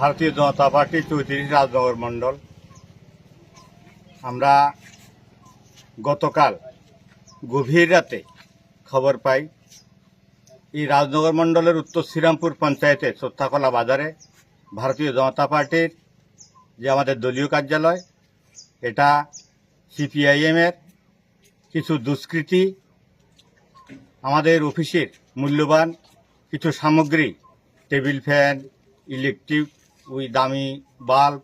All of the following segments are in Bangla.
ভারতীয় জনতা পার্টি চৌত্রিশ রাজনগর মণ্ডল। আমরা গতকাল গভীর রাতে খবর পাই, এই রাজনগর মণ্ডলের উত্তর শ্রীরামপুর পঞ্চায়েতের সত্যাকলা বাজারে ভারতীয় জনতা পার্টির যে আমাদের দলীয় কার্যালয়, এটা সিপিআইএমের কিছু দুষ্কৃতী, আমাদের অফিসের মূল্যবান কিছু সামগ্রী, টেবিল ফ্যান, ইলেকট্রিক ওই দামি বাল্ব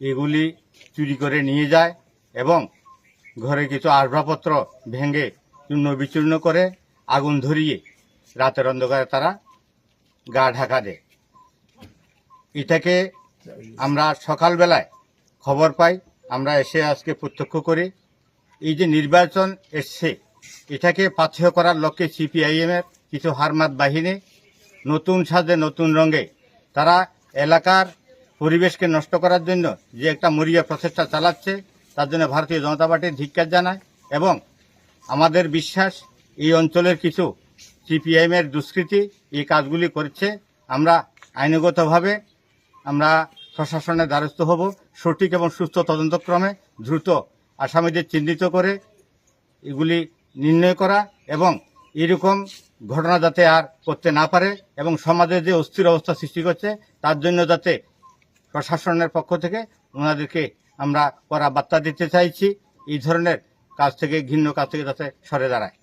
এগুলি চুরি করে নিয়ে যায় এবং ঘরে কিছু আসবাবপত্র ভেঙে চূর্ণ বিচূর্ণ করে আগুন ধরিয়ে রাতের অন্ধকারে তারা গা ঢাকা দেয়। এটাকে আমরা সকালবেলায় খবর পাই। আমরা এসে আজকে প্রত্যক্ষ করি। এই যে নির্বাচন এসছে, এটাকে পাথেয় করার লক্ষ্যে সিপিআইএমের কিছু হারমাত বাহিনী নতুন সাজে নতুন রঙে তারা এলাকার পরিবেশকে নষ্ট করার জন্য যে একটা মরিয়া প্রচেষ্টা চালাচ্ছে, তার জন্য ভারতীয় জনতা পার্টির ধিক্কার জানায় এবং আমাদের বিশ্বাস এই অঞ্চলের কিছু সিপিআইএমের দুষ্কৃতী এই কাজগুলি করছে। আমরা আইনগতভাবে আমরা প্রশাসনের দ্বারস্থ হব, সঠিক এবং সুস্থ তদন্তক্রমে দ্রুত আসামিদের চিহ্নিত করে এগুলি নির্ণয় করা এবং এরকম ঘটনা যাতে আর করতে না পারে এবং সমাজে যে অস্থির অবস্থা সৃষ্টি করছে, তার জন্য যাতে প্রশাসনের পক্ষ থেকে ওনাদেরকে আমরা করা বার্তা দিতে চাইছি। এই ধরনের কাজ থেকে, ঘৃণ্য কাজ থেকে যাতে সরে দাঁড়ায়।